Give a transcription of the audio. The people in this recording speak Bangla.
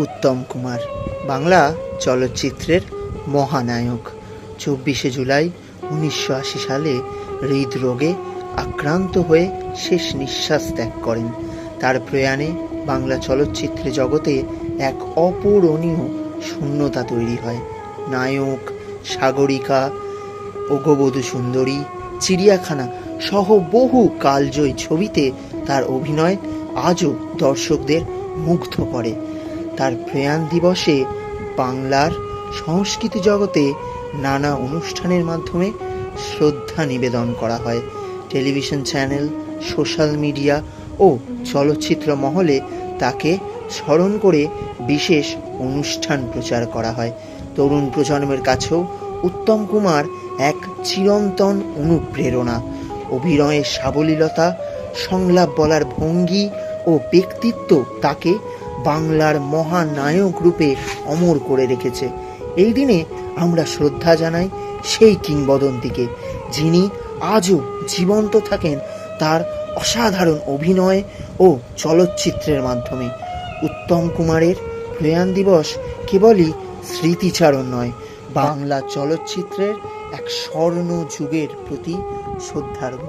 উত্তম কুমার। বাংলা চলচ্চিত্রের মহানায়ক। চব্বিশে জুলাই উনিশশো আশি সালে হৃদরোগে আক্রান্ত হয়ে শেষ নিঃশ্বাস ত্যাগ করেন। তার প্রয়াণে বাংলা চলচ্চিত্র জগতে এক অপূরণীয় শূন্যতা তৈরি হয়। নায়ক, সাগরিকা ওগবধূ সুন্দরী, চিড়িয়াখানা সহ বহু কালজয়ী ছবিতে তার অভিনয় আজও দর্শকদের মুগ্ধ করে। তার প্রয়াণ দিবসে বাংলার সংস্কৃতি জগতে নানা অনুষ্ঠানের মাধ্যমে শ্রদ্ধা নিবেদন করা হয়। টেলিভিশন চ্যানেল, সোশ্যাল মিডিয়া ও চলচ্চিত্র মহলে তাকে স্মরণ করে বিশেষ অনুষ্ঠান প্রচার করা হয়। তরুণ প্রজন্মের কাছেও উত্তম কুমার এক চিরন্তন অনুপ্রেরণা। অভিনয়ের সাবলীলতা, সংলাপ বলার ভঙ্গি ও ব্যক্তিত্ব তাকে বাংলার মহানায়ক রূপে অমর করে রেখেছে। এই দিনে আমরা শ্রদ্ধা জানাই সেই কিংবদন্তিকে, যিনি আজও জীবন্ত থাকেন তার অসাধারণ অভিনয় ও চলচ্চিত্রের মাধ্যমে। উত্তম কুমারের প্রয়াণ দিবস কেবলই স্মৃতিচারণ নয়, বাংলা চলচ্চিত্রের এক স্বর্ণ যুগের প্রতি শ্রদ্ধার্ঘ